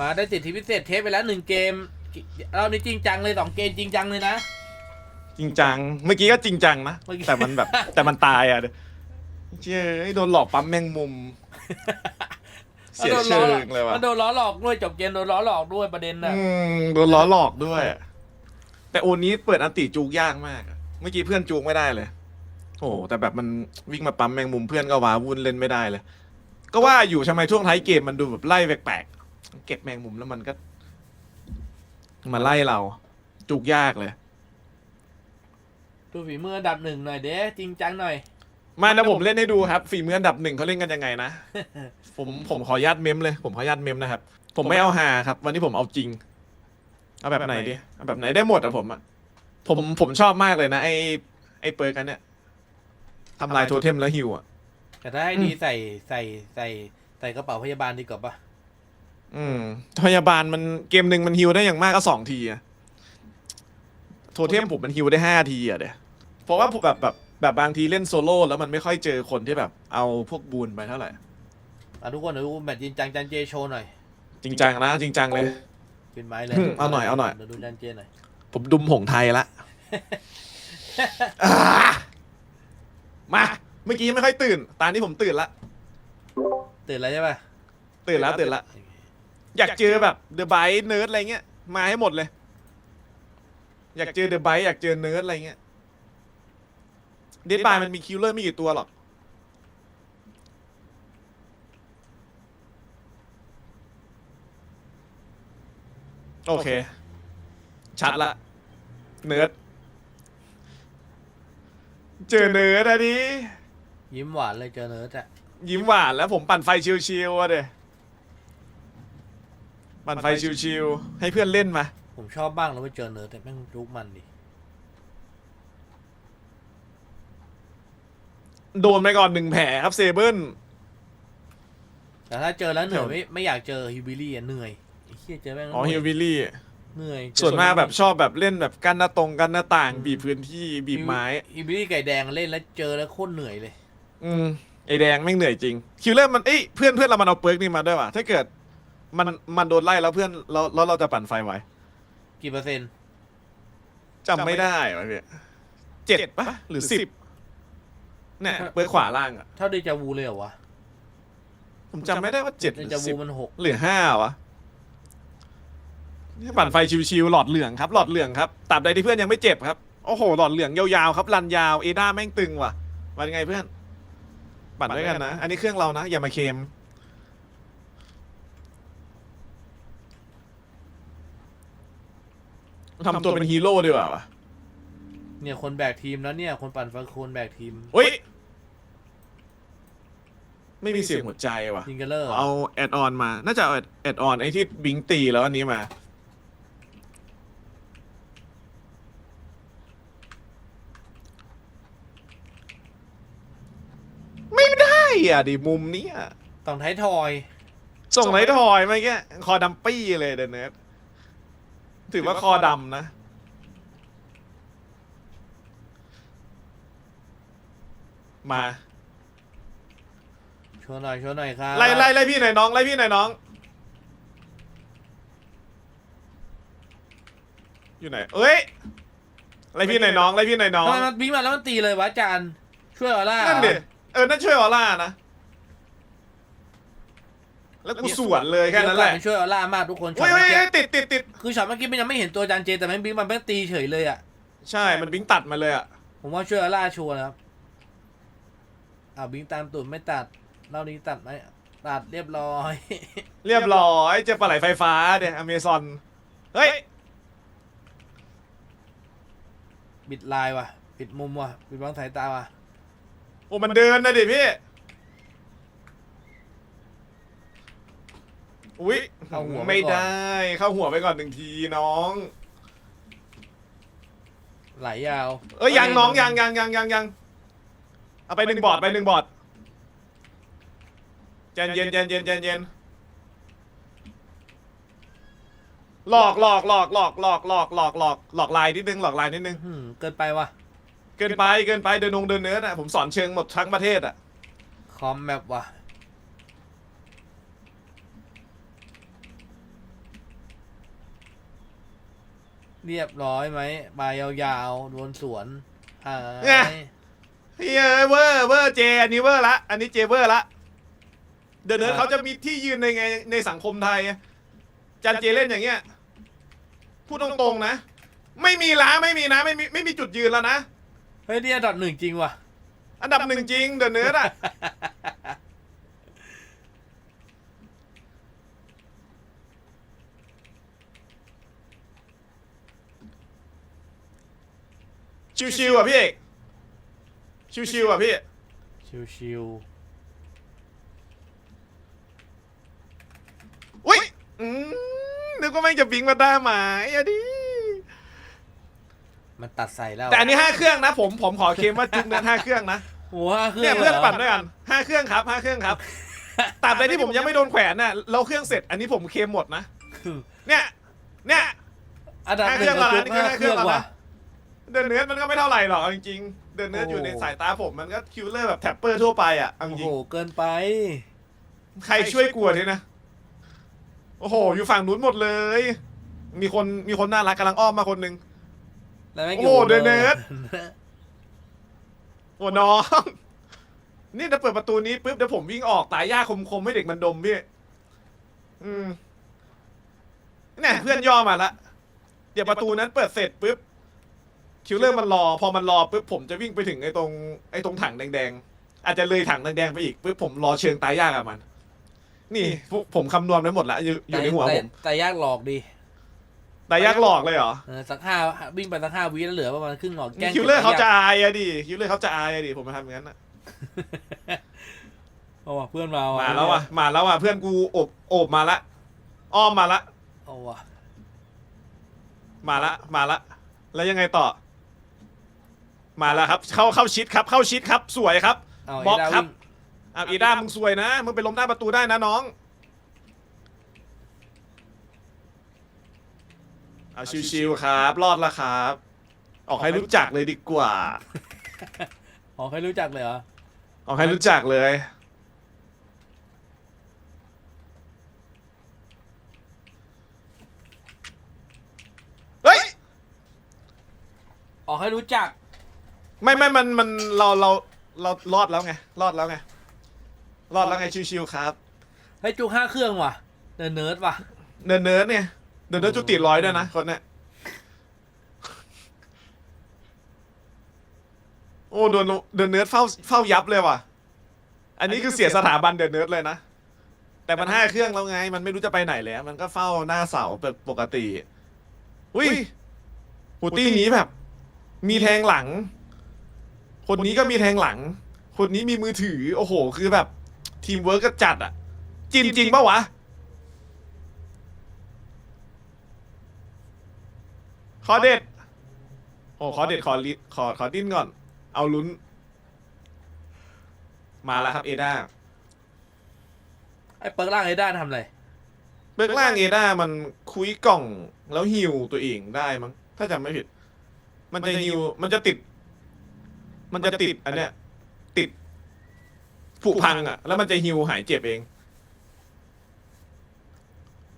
มาได้สิทธิพิเศษเทปไปแล้วหนึ่งเกมรอบนี้จริงจังเลยสองเกมจริงจังเลยนะ จริงจัง เมื่อกี้ก็จริงจังนะเมื่อกี้แต่มันแบบ แต่มันตายอะเจ้ยโดนหลอกปั๊มแมงมุม เสียมันโดนเชิล้อหลอกงเลยว่ะมันโดนล้อหลอกด้วยจบเกมโดนล้อหลอกด้วยประเด็นน่ะอืมโดนล้อหลอกด้วย แต่โอนนี้เปิดอันติจูกยากมากอะเมื่อกี้เพื่อนจูกไม่ได้เลย โอ้โหแต่แบบมันวิ่งมาปั๊มแมงมุมเพื่อนก็ว้าวุ่นเล่นไม่ได้เลย ก็ว่าอยู่ทำไมช่วงท้ายเกมมันดูแบบไล่แปลกๆ เก็บแมงมุมแล้วมันก็ มาไล่เราจูกยากเลย ดูฝีมืออันดับหนึ่งหน่อยเด้จริงจังหน่อย มานะผมเล่นให้ดูครับฝีมืออันดับหนึ่งเขาเล่นกันยังไงนะ ผมผมขออนุญาตเมมเลย ผมขออนุญาตเมมนะครับ ผมไม่เอาหาครับ วันนี้ผมเอาจริง เอาแบบไหนดีเอาแบบไหนได้หมดอะผมอะผมผมชอบมากเลยนะไอไอเปิร์กันเนี่ยทำลายโทเทมแล้วฮิวอะแต่ถ้าให้ดีใส่ใส่ใส่ใส่กระเป๋าพยาบาลดีกว่าปะ อืมพยาบาลมันเกมหนึ่งมันฮิวได้อย่างมากก็สองทีอะโทเทมผมมันฮิวได้ห้าทีอะเดี๋ยเพราะว่าแบบแบบแบบบางทีเล่นโซโล่แล้วมันไม่ค่อยเจอคนที่แบบ เอาพวกบูนไปเท่าไหร่อะทุกคนเดี๋ยวดูแมตช์จริงจังจันเจโชว์หน่อยจริงจังนะจริงจังเลยเป็นไม้เลยอืมเอาหน่อยเอาหน่อย เดี๋ยวดูจันเจหน่อย ผมดุมหงไทยละ อ่ามา เมื่อกี้ไม่ค่อยตื่น ตอนนี้ผมตื่นละ ตื่นแล้วใช่ปะตื่นแล้วตื่นละอ ยากเจอแบบเดอะไบเนิร์ดอะไรเงี้ยมาให้หมดเลย อยากเจอเดอะไบอยากเจอเนิร์ดอะไรเงี้ยเดดบายมันมีคิลเลอร์ไม่กี่ตัวหรอกโอเค ชัดละ เนิร์ด เจอเนิร์ดอะดิยิ้มหวานเลยเจอเนิร์ดอะยิ้มหวานแล้วผมปั่นไฟชิวๆอะเด ปั่นไฟชิวๆ ให้เพื่อนเล่นมา ผมชอบบ้างแล้วไปเจอเนิร์ดแต่แม่งจุกมันดิ โดนไปก่อนหนึ่งแผลครับเซเบิลแต่ถ้าเจอแล้วเหนื่อยเดี๋ยวไม่ไม่อยากเจอฮิวบิลี่อะเหนื่อยไอ้เหี้ยเจอแม่งอ๋อฮิววิลลี่เหนื่อยส่วนมากแบบชอบแบบเล่นแบบกันหน้าตรงกันหน้าต่างบีบพื้นที่บีบไม้ฮิวบิลี่ไก่แดงเล่นแล้วเจอแล้วโคตรเหนื่อยเลย อืมไอแดงแม่งเหนื่อยจริงคิวเลอร์มันเอ้ยเพื่อนเพื่อนเรามันเอาเปิร์กนี่มาด้วยว่ะถ้าเกิด มันมันโดนไล่แล้วเพื่อนเราแล้วเราจะปั่นไฟไหวกี่เปอร์เซ็นต์จำไม่ได้วะพี่เจ็ดปะหรือสิบเนี่ยเปิร์กขวาล่างอะเท่าเดจาวูเลยเหรอวะผมจำไม่ได้ว่าเจ็ดหเดรือจาวูสิบมันหกเหลือห้าวะนี่ปั่นไฟชิวๆหลอดเหลืองครับหลอดเหลืองครับตราบใดที่เพื่อนยังไม่เจ็บครับโอ้โหหลอดเหลืองยาวๆครับรันยาวเอด้าแม่งตึงว่ะมันไงเพื่อน ปั่นด้วยกันนะ อันนี้เครื่องเรานะ อย่ามาเค็ม ทำตัวเป็นฮีโร่ดีกว่าวะเนี่ยคนแบกทีมแล้วเนี่ย คนปั่นไฟคนแบกทีมเฮ้ย ไม่มีเสียงหัวใจว่ะจิงเกเลอร์เอาแอดออนมา น่าจะเอาแอดออนไอ้ที่บิงตีแล้วอันนี้มา ไม่ได้อะดิมุมเนี้ยต้องไทายทอย ส่งไหนถอยมาแค่คอดำปี้เลยเดนเนส ถือว่าคอดำนะ มาชวนหน่อยชวนหน่อยครับไล่ไล่ไล่พี่หน่อยน้องไล่พี่หน่อยน้อง อยู่ไหน เอ้ยไล่พี่หน่อยน้องไล่พี่หน่อยน้องทำไมมันวิ่งมาแล้วมันตีเลยวะอาจารย์ช่วยออร่านั่นดิเออนั่นช่วยออร่านะ แล้วกูสวนเลยแค่นั้นแหละมันช่วยออร่ามากทุกคนช็อเฮ้ตยเมื่เฮ้อยกี้เฮ้ยติดติดติดคือช็อตเมื่อกี้มันยังไม่เห็นตัวอาจารย์เจแต่แม่งบิ๊กมันแม่งตีเฉยเลยอะใช่มันบิงตัดมาเลยอะผมว่าช่วยออร่าชัวร์นะครับอ้าวบิ๊กตามตุ่นไม่ตัดรอบนี้ตัดไหมตัดเรียบร้อย เรียบร้อยเจอปลาไหลไฟฟ้าเดี๋ยอเมซอนเฮ้ยบิดลายว่ะปิดมุมว่ะปิดบังสายตาว่ะโอ้มันเดินนะดิพี่ อุ้ยเข้าหัวปไม่ก่อนได้ เข้าหัวไปก่อนหนึ่งทีน้อง ไหลยาวเอ้ยยังน้องยังยังยังยังยังเอาไปหนึ่งบอร์ดไปหนึ่งบอร์ดเย็นเย็นเย็นเย็นเย็นเย็นหลอกหลอกหลอกหลอกหลอกหลอกหลอกหลอกหลอกลายนิดนึงหลอกลายนิดนึงหืมเกินไปว่ะ เกินไปเกินไปเดินนงเดินเนื้ออะผมสอนเชิงหมดทั้งประเทศอะ คอมแมปว่ะ เรียบร้อยไหมบายยาวๆโดนสวนหายไงเฮ้ยเวอร์เวอร์เจอันนี้เวอร์ละ อันนี้เจเวอร์ละเดอะเนิร์ดเขาจะมีที่ยืนในไงในสังคมไทยจันเจเล่นอย่างเงี้ยพูดตรงๆนะ ไม่มีละไม่มีนะไม่มีไม่มีจุดยืนแล้วนะ เฮ้ยนี่อันดับหนึ่งจริงว่ะ อันดับหนึ่งจริงเดอะเนิร์ดอะ ชิวๆอะพี่เอกชิวๆอะพี่ ชิวอุ้ยอืมนึกว่าแม่งจะบิงมาได้หมายอะดิ ๆมันตัดใส่แล้วแต่อันนี้ห้าเครื่องนะผมผมขอเคลมว่าจุกนั้นห้าเครื่องนะ โอ้ห้าเครื่เนี่อยงเพื่อนลยหรปั่นด้วยกันห้าเครื่องครับห้าเครื่องครับตราบใดที่ผมยังไม่โดนแขวนน่ะเราเครื่องเสร็จอันนี้ผมเคลมหมดนะ เนี่ย เนี่ย อันดับหห้าเคนึ่รื่องงแล้วนะจุดนี่ห้าคือเครื่องห้าเครื่องแล้วนะว่ะ เดินเนื้อมันก็ไม่เท่าไหร่หรอกเอาจริงๆเดินเนื้อโอ้อยู่ในสายตาผมมันก็คิวเลอร์แบบแท็ปเปอร์ทั่วไปอะเอาจโอ้ริโห งเกินไปใครช่วยกลัวทีนะ โอ้โห อยู่ฝั่งนู้นหมดเลย มีคนมีคนน่ารักกำลังอ้อมมาคนหนึ่งแล้วแม่งโอ้โหเดินเนิร์ดโอ้น้อง นี่ถ้าเปิดประตูนี้ปุ๊บเดี๋ยวผมวิ่งออกตายยากคมๆให้เด็กมันดมพี่อืมเนี่ยเพื่อนย่อมาละเดี๋ยวประตูนั้นเปิดเสร็จปุ๊บ คิวเลอร์มันรอ พอมันรอปุ๊บผมจะวิ่งไปถึงไอ้ตรงไอ้ตรงถังแดงๆ อาจจะเลยถังแดงๆไปอีกปุ๊บผมรอเชิงตายยากกับมัน นี่พวกผมคำนวณไว้หมดละอยู่อยู่ในหัวผมแต่แต่ยากหลอกดีตายยากหลอกเลยเหรอเออสักห้าวิ่งไปสักห้าวิแล้วเหลือประมาณครึ่งหลอดแกล้งคิวเลอร์เขาจะก็บอายอะดิคิวเลอร์เขาจะอายอะดิผมมาทำอย่างนั้นอะเอาว่ะเพื่อนมาว่ะมาแล้วอะมาแล้วอะเพื่อนกูโอบโอบมาละ อ้อมมาละเอาว่ะมาละมาละแล้วยังไงต่อ มาแล้วครับ เข้าเข้าชิดครับ เข้าชิดครับ สวยครับเอาบล็อกเดาครับวิ่งอะอีด้ามึงสวยนะมึงไปล้มหน้าประตูได้นะน้องเอาชิวๆครับรอดแล้วครับ ออกให้รู้จักเลยดีกว่า อ๋อใครรู้จักเลยเหรอ ออกให้รู้จักเลย เฮ้ย อ๋อให้รู้จัก ไม่ไม่มันมันเราเราเรารอดแล้วไงรอดแล้วไงรอดแล้วไงชิวๆครับให้จุกห้าเครื่องว่ะเดินเนิร์ดว่ะเนิร์ดเนิร์ดเนี่ยเนิร์ดเนิร์ดจุติร้อยด้วยนะคนเนี้ยโอ้โดนเดินเนิร์ดเฝ้าเฝ้ายับเลยว่ะ อันนี้คือเสียสถาบันเดินเนิร์ดเลยนะ แต่มันห้าเครื่องแล้วไง มันไม่รู้จะไปไหนแล้ว มันก็เฝ้าหน้าเสาแบบปกติ อุ้ยหูตี้นี้แบบ มีแทงหลัง คนนี้ก็มีแทงหลัง คนนี้มีมือถือ โอ้โห คือแบบ ทีมเวิร์กก็จัดอะจริงจริงปะวะ ขอเด็ด โอ้ขอเด็ดขอลิขอขอดิ้นก่อน เอาลุ้น มาแล้วครับเอดาไอ้เปิร์กล่างไอ้ด้านทำอะไรเบื้องล่างเอดามันคุยกล่องแล้วฮิวตัวเองได้มั้งถ้าจำไม่ผิด มันจะฮิวมันจะติด มันจะติดอันเนี้ย ติดผุพังอะ แล้วมันจะฮิวหายเจ็บเอง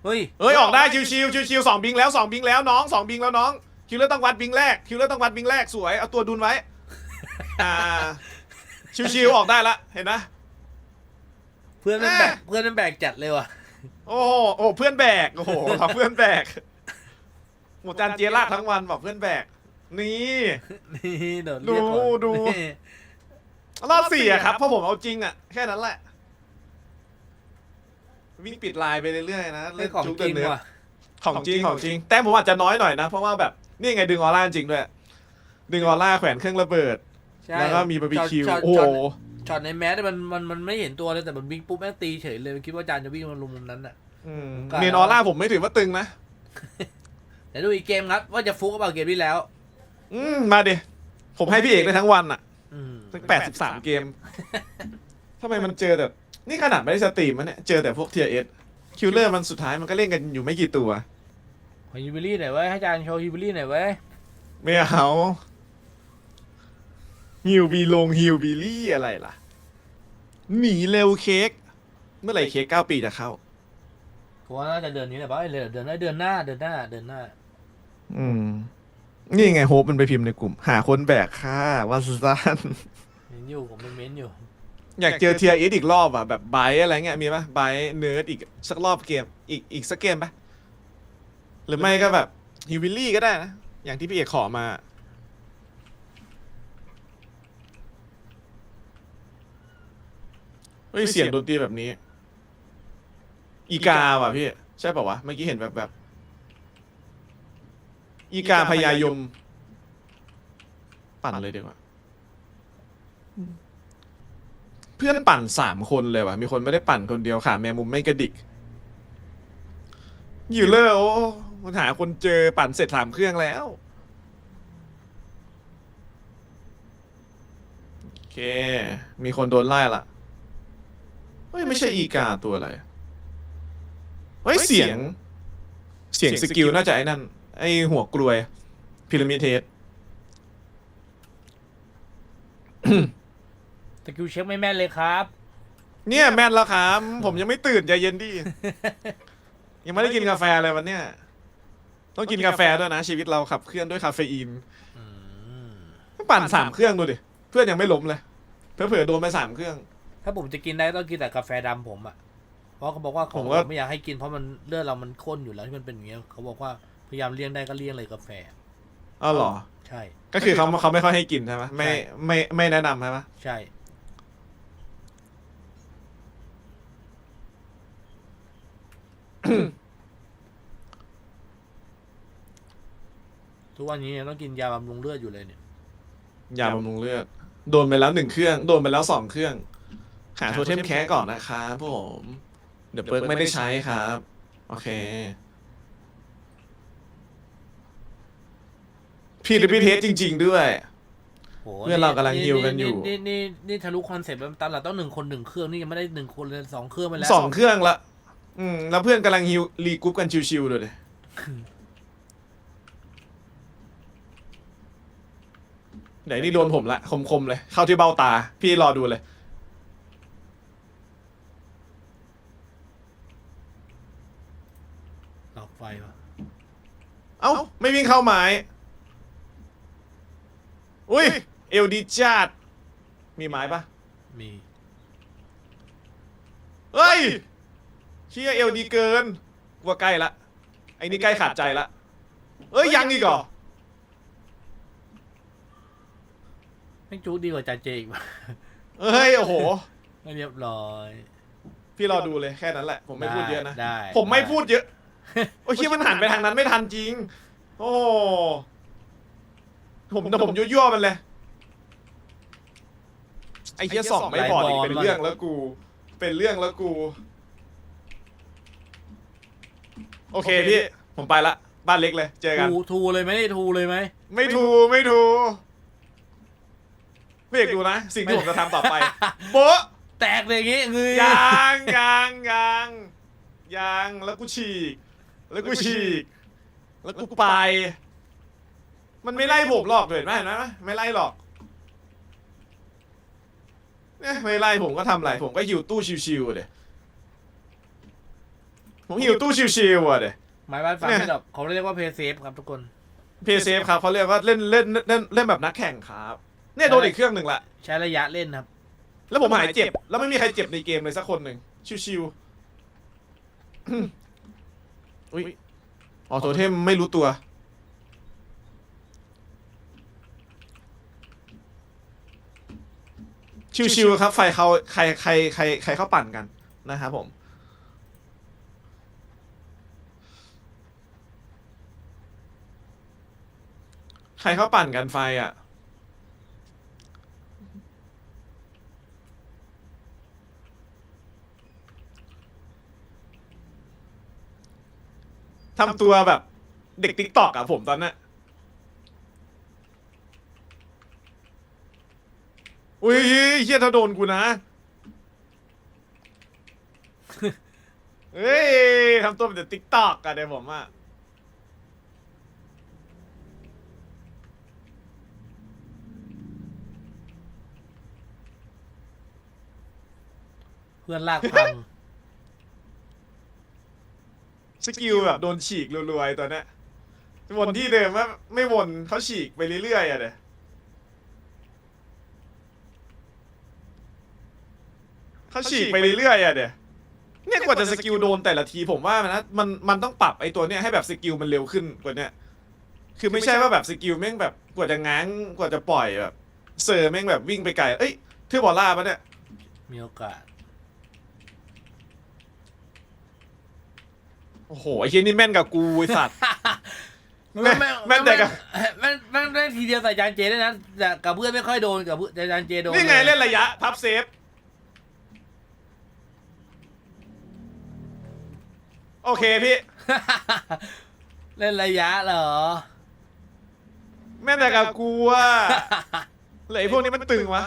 เฮ้ยเอ้ยออกได้ชิวชิวชิวชิวๆสองบิงแล้วสองบิงแล้วน้องสองบิงแล้วน้องคิวเลอร์ต้องวัดบิงแรกคิวเลอร์ต้องวัดบิงแรกสวยเอาตัวดุนไว้ อ่า ชิวชิวๆออกได้ละเห็นนะ เพื่อนมันแบกอะเพื่อนมันแบกจัดเลยว่ะ โอ้โหโอ้เพื่อนแบก โอ้โหขอเพื่อนแบก หมดจานเจยราดทั้งวันบอกเพื่อนแบก นี่ นี่โดนเรียกก่อนดูดู นี่รอบสี่อะครับเพราะผมเอาจริงอะแค่นั้นแหละ วิ่งปิดลายไปเรื่อยๆนะเรื่องของจุกจเดิรินงเนื้อว่ะ ของจริงของจริง แต่ผมอาจจะน้อยหน่อยนะ เพราะว่าแบบนี่ไงดึงออร่าจริงด้วย ดึงออร่าแขวนเครื่องระเบิด ใช่แล้วก็มีบาร์บีคิวช็ตโอ้โหช็ตช็อตในแมสเนี่ยมันมันมันไม่เห็นตัวเลยแต่มันวิ่งปุ๊บแม่งตีเฉยเลยมันคิดว่าจานจะวิ่งมาลุมมุมนั้นน่ะ อืมก็เมนออร่าผมไม่ถือว่าตึงนะ เดี๋ยวดูอีกเกมครับว่าจะฟุกหรือเปล่าเกมที่แล้ว อืมมาดิผมให้พี่เอกได้ทั้งวันอะอืมตั้งแปดสิบสามเกมทำไมมันเจอแต่นี่ขนาดไม่ได้สตรีมมันเนี่ยเจอแต่พวกเทียเอสคิวเลอร์มันสุดท้ายมันก็เล่นกันอยู่ไม่กี่ตัว ขอฮิวบิลี่หน่อยเว้ยให้อาจารย์โชว์ฮิวบิลี่หน่อยเว้ยไม่เอาฮิวบีลงฮิวบิลี่อะไรล่ะ หนีเร็วเค้ก เมื่อไหร่เค้กเก้าปีจะเข้า ผมว่าน่าจะเดือนนี้แหละป่ะเอ้ยเดือนหน้าเดือนหน้าเดือนหน้าเดือนหน้า อืม นี่ไงโฮปมันไปพิมพ์ในกลุ่ม หาคนแบกค่าว่าซันเม้นอยู่ผมเป็นเม้นอยู่ อยากเจอเทียร์อีกรอบอะแบบไบร์ทอะไรเงี้ยมีปะไบร์ทเนิร์ดอีกสักรอบเกมอีกอีกสักเกมปะหรือไม่ก็แบบฮิวิลลี่ก็ได้นะ อย่างที่พี่เอกขอมาเฮ้ยเสียงดนตรีแบบนี้ อีกาว่ะพี่ ใช่ป่าวะเมื่อกี้เห็นแบบแบบ อีกาพยายม ปั่นเลยดีกว่า เพื่อนปั่นสามคนเลยว่ะ มีคนไม่ได้ปั่นคนเดียวขาแมงมุมไม่กระดิก อยู่เลยโอ้มันหาคนเจอปั่นเสร็จสามเครื่องแล้ว โอเค มีคนโดนไล่ละเฮ้ยไม่ใช่อีกาตัวอะไร เฮ้ยเสียง เสียงสกิลน่าจะไอ้นั่น ไอ้หัวกลวยพีระมิดเทสสกิลเช็คไม่แม่นเลยครับ เนี่ยแม่นแล้วครับผมยังไม่ตื่นใจเย็นดิยังไม่ได้กินกาแฟเลยวันเนี้ยต้องกินกาแฟด้วยนะ ชีวิตเราขับเคลื่อนด้วยคาเฟอีนอืมปั่นสามเครื่องดูดิเพื่อนยังไม่ล้มเลยเผื่อๆโดนไปสามเครื่อง ถ้าผมจะกินได้ต้องกินแต่กาแฟดำผมอะเพราะเขาบอกว่าผมว่าไม่อยากให้กินเพราะมันเลือดเรามันข้นอยู่แล้วที่มันเป็นอย่างเงี้ยเขาบอกว่า พยายามเลี่ยงได้ก็เลี่ยงเลยกาแฟ อ้าวเหรอ ใช่ ก็คือเขาเขาไม่ค่อยให้กินใช่ไหมไม่ใช่ ไม่ไม่แนะนำใช่ไหมใช่ ทุกวันนี้ยังต้องกินยาบำรุงเลือดอยู่เลยเนี่ย ยาบำรุงเลือดโดนไปแล้วหนึ่งเครื่อง โดนไปแล้วสองเครื่อง หาโทเทมแคสก่อนนะครับผม เดี๋ยวเปิร์กไม่ได้ใช้ครับ โอเค พี่หรือพี่เทสจริง ๆ ด้วย โหเพื่อนเรากำลังฮิวกันอยู่นี่นี่นี่ทะลุคอนเซ็ปต์แล้วตามหลักต้องหนึ่งคนหนึ่งเครื่องนี่ยังไม่ได้หนึ่งคนเลยสองเครื่องไปแล้วสองเครื่องละอืมแล้วเพื่อนกำลังฮิวรีกรุ๊ปกันชิวๆเลยดิไหนนี่โดนผมละคมๆเลย เข้าที่เบ้าตา พี่รอดูเลย หลอกไฟวะเอ้า ไม่วิ่งเข้าไม้ อุ้ย เอลดีจัดมีไม้ปะมีเฮ้ยเชี่ยเอลดีเกินกว่าใกล้ละ ไอ้นี่ใกล้ขาดใจละเอ้ยยังอีกเหรอไม่จูดีกว่าจานเจอีกวะเฮ้ยโอ้โหไม่เรียบร้อยพี่รอดูเลยแค่นั้นแหละ ผมไม่พูดเยอะนะ ได้ผมไม่ได้พูดเยอะ โอ้ยเชี่ยมันหันไปทางนั้นไม่ทันจริง โอ้ ผมแต่ผมยั่วๆมันเลย ไอ้เชี่ยสองไม่พออีกเป็นเรื่องแล้วกู เป็นเรื่องแล้วกู โอเคพี่ ผมไปละบ้านเล็กเลย เจอกัน ทูทูเลยไหมทูเลยไหม ไม่ถูไม่ถูพี่เอกดูนะ สิ่งที่ผมจะทำต่อไปโป๊ะแตกเลยอย่างงี้เงยยางยางยางยางแล้วกูฉีก แล้วกูฉีก แล้วกูไป มันไม่ไล่ผมหรอกเห็นไหมเห็นไหมไม่ไล่หรอกเนี่ยไม่ไล่ผมก็ทำไรผมก็หิวตู้ชิวๆเดยผมหิวตู้ชิวๆอะเดยหมายว่าฟังเนี่ยไม่หรอกเขาเรียกว่าเพย์เซฟครับทุกคน เพย์เซฟครับเขาเรียกว่าเล่นเล่นเล่นเล่นแบบนักแข่งครับเนี่ยโดนอีกเครื่องหนึ่งละ ใช้ระยะเล่นครับ แล้วผมหายเจ็บ แล้วไม่มีใครเจ็บในเกมเลยสักคนหนึ่งชิวๆ อุ้ยออโทเทมไม่รู้ตัว ชิวๆครับไฟเขาใครใครใครใครเข้าปั่นกันนะครับผมใครเข้าปั่นกันไฟอะ ทำตัวแบบเด็กติ๊กตอกอะผมตอนนั้น อุ้ยเฮียถ้าโดนกูนะ เฮ้ยทำตัวเป็นเด็กติ๊กตอกอะเดี๋ยวผมอะเพื่อนลากพัง สกิลแบบโดนฉีกรัวๆตอนเนี้ยวนที่เดิมว่าไม่วนเขาฉีกไปเรื่อยๆอะเด้ เขาฉีกไปเรื่อยๆอะเด้เนี่ยกว่าจะสกิลโดนแต่ละทีผมว่ามันนะมันมันต้องปรับไอ้ตัวเนี้ยให้แบบสกิลมันเร็วขึ้นกว่าเนี้ยคือไม่ใช่ว่าแบบสกิลแม่งแบบกว่าจะง้างกว่าจะปล่อยแบบเซอร์แม่งแบบวิ่งไปไกลเอ้ยเทือบอลล่าปะเนี่ยมีโอกาสโอ้โหไอ้เฮียนี่แม่นกับกูไอ้สัตว์ แม่แม่นแต่กับ แม่นแม่นแม่นทีเดียวใส่จานเจได้นะแต่กับเพื่อนไม่ค่อยโดนกับเพื่อนแต่จานเจโดนนี่ไงยเล่นระยะ พับเซฟ โอเคพี่ เล่นระยะเหรอ แม่นแต่กับกูว่าเหลยพวกนี้มันตึงวะ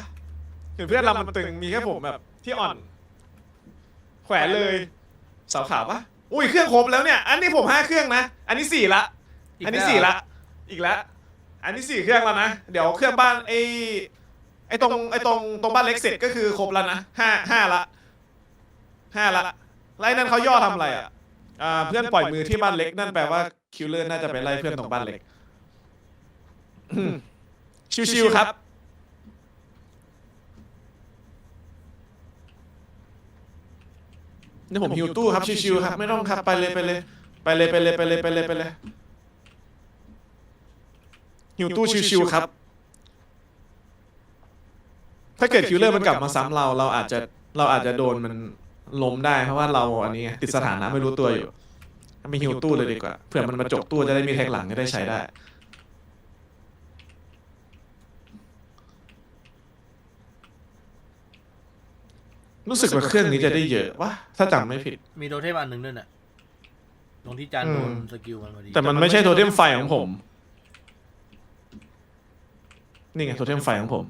เห็นเพื่อนเรามันตึงมีแค่ผมแบบ ที่อ่อน แขวนเลยสาวขาวปะอุ้ยเครื่องครบแล้วเนี่ย อันนี้ผมห้าเครื่องนะ อันนี้สี่ละอีกอันนี้แล้วสี่ละ อีกแล้วอันนี้สี่เครื่องแล้วนะ เดี๋ยวเครื่องบ้านไอไอตรงไอตรงตรงบ้านเล็กเสร็จก็คือครบแล้วนะห้าห้าละห้าละไล่นั่นเขาย่อทำอะไรอะ อ่าเพื่อนปล่อยมือที่บ้านเล็กนั่นแปลว่าคิวเลอร์น่าจะไปไล่เพื่อนตรงบ้านเล็กอืมชิวๆครับ นี่ผมฮิวตู้ครับชิวๆครับ ไม่ต้องครับไปเลยไปเลยไปเลยไปเลยไปเลยไปเลยไปเลยฮิวตู้ชิวๆครับ ถ้าเกิดคิวเลอร์มันกลับมาซ้ำเรา เราอาจจะเราอาจจะโดนมัน ล้มได้เพราะว่าเราอันนี้ไงติดสถานะไม่รู้ตัวอยู่มีฮิวตู้เลยดีกว่าเผื่อมันมาจกตู้จะได้มีแท็กหลังจะได้ใช้ได้รู้สึกว่าเครื่องนี้จะได้เยอะวะถ้าจำไม่ผิด มีโดเทมอันหนึ่งด้วยน่ะตรงที่จานโดนอืมสกิลมันพอดีแต่มันไม่ใช่โทเทมไฟของผม นี่ไงโทเทมไฟของผม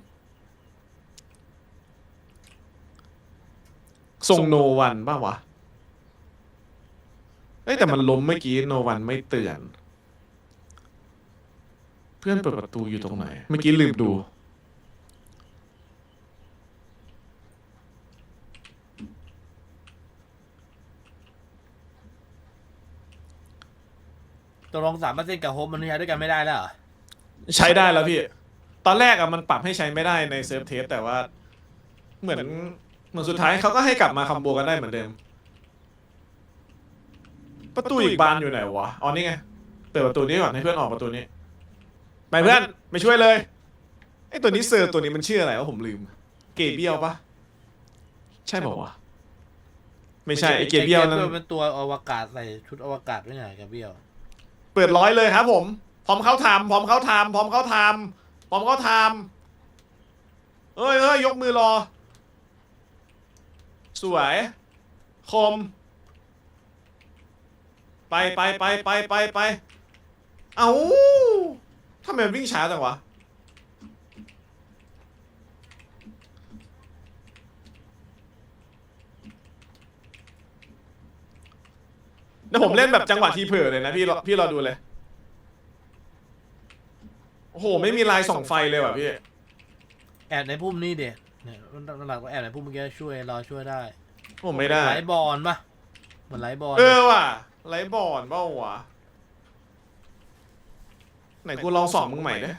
ทรงโนวันป่าวะเอ้ยแต่มันล้มเมื่อกี้โนวันไม่เตือน เพื่อนเปิดประตูอยู่ตรงไหน เมื่อกี้ลืมดู ตกลงสามเปอร์เซ็นต์กับโฮมมันใช้ด้วยกันไม่ได้แล้วเหรอใช้ได้แล้วพี่ ตอนแรกอะมันปรับให้ใช้ไม่ได้ในเซิร์ฟเทสแต่ว่า เหมือน เหมือนสุดท้ายเขาก็ให้กลับมาคอมโบกันได้เหมือนเดิม ประตูอีกบานอยู่ไหนวะอ๋อนี่ไงเปิดประตูนี้ก่อนให้เพื่อนออกประตูนี้ ไปเพื่อนไม่ช่วยเลยไอตัวนี้เซอร์ตัวนี้มันชื่ออะไรวะผมลืม เกเบียลปะใช่บอกวะไม่ใช่ไอเกเบียลนั้น เป็นตัวอวกาศใส่ชุดอวกาศด้วยไงแกเบียวเปิดร้อยเลยครับผม พร้อมเข้าทำพร้อมเข้าทำพร้อมเข้าทำพร้อมเข้าทำเอ้ยเอ้ยยกมือรอ สวย คม ไปไปไปไปไปไป เอาทำไมมันวิ่งช้าจังวะเดี๋ยวผมเล่นแบบจังหวะทีเผลอเลยนะพี่รอพี่รอดูเลย โอ้โห ไม่มีลายส่องไฟเลยว่ะพี่ แอบในพุ่มนี่เด็ เนี่ยหลักๆก็แอบในพุ่มเมื่อกี้ช่วยรอช่วยได้ผมไม่ได้ไลท์บอลปะเหมือนไลท์บอลเออว่ะไลท์บอลเปล่าวะไหนกูลองส่องมึงใหม่ดิ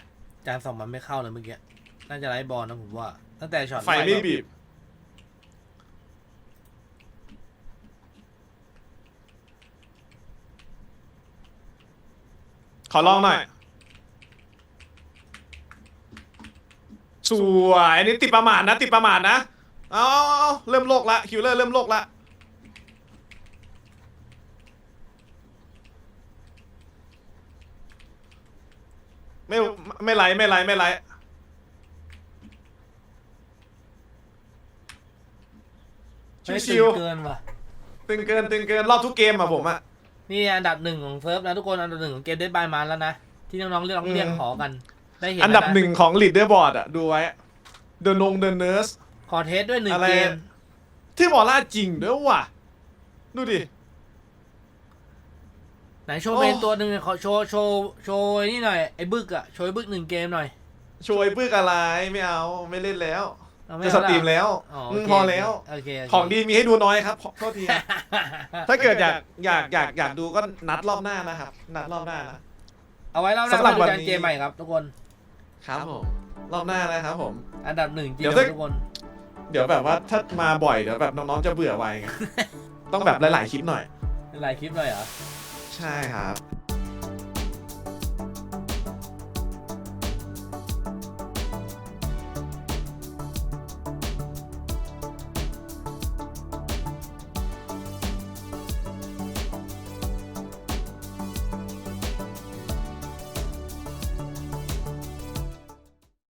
จานสองมันไม่เข้าเลยเมื่อกี้น่าจะไลท์บอลนะผมว่า ตั้งแต่ช็อตไฟไม่บีบ ขอลองหน่อย สวยอันนี้ติดประมาทนะติดประมาทนะเอาเอาเอาเริ่มโลกละคิวเลอร์เริ่มโลกละไม่ไม่ไหลไม่ไหลไม่ไหลไม่ชิวเกินว่ะๆตึงเกินตึงเกินรอบทุกเกมอะผมอะนี่อันดับหนึ่งของเซิร์ฟนะทุกคนอันดับหนึ่งของเกมเดดบายมันแล้วนะที่น้องๆเรียกอืมเรียกขอกัน ได้เห็นอันดับแล้วะหนึ่งของลีดเดอร์บอร์ดอะดูไว้เดนงเดนเนอร์ส ขอเทสด้วยหนึ่งอะไร เกม ที่บอลล่าจริงด้วยว่ะ ดูดิ ไหนโชว์โอ้เป็นตัวหนึ่งขอโชว์โชว์โชว์ไอ้นี่หน่อยไอ้บึกอะโชว์ไอ้บึกหนึ่งเกมหน่อยโชยปึกอะไรไม่เอาไม่เล่นแล้ว เอาไม่จะเอาสละตรีมแล้วอ๋อมึโองเคพอแล้ว โอเคโเค ของดีมีให้ดูน้อยครับขอโทษทีถ้าเกิดอยากอยากอยากอยากดูก็นัดรอบหน้านะครับ นัดรอบหน้านะ เอาไว้รอบหน้าสำหรับมาดูวันกันนี้ เกมใหม่ครับทุกคน ครับผมรอบหน้านะครับผม อันดับหนึ่งจริงเดี๋ยวครัถ้าบทุกคน เดี๋ยวแบบว่าถ้ามาบ่อยเดี๋ยวแบบน้องๆจะเบื่อไวไง ต้องแบบหลายๆคลิปหน่อยเป็นหลายคลิปเลยเหรอ ใช่ครับ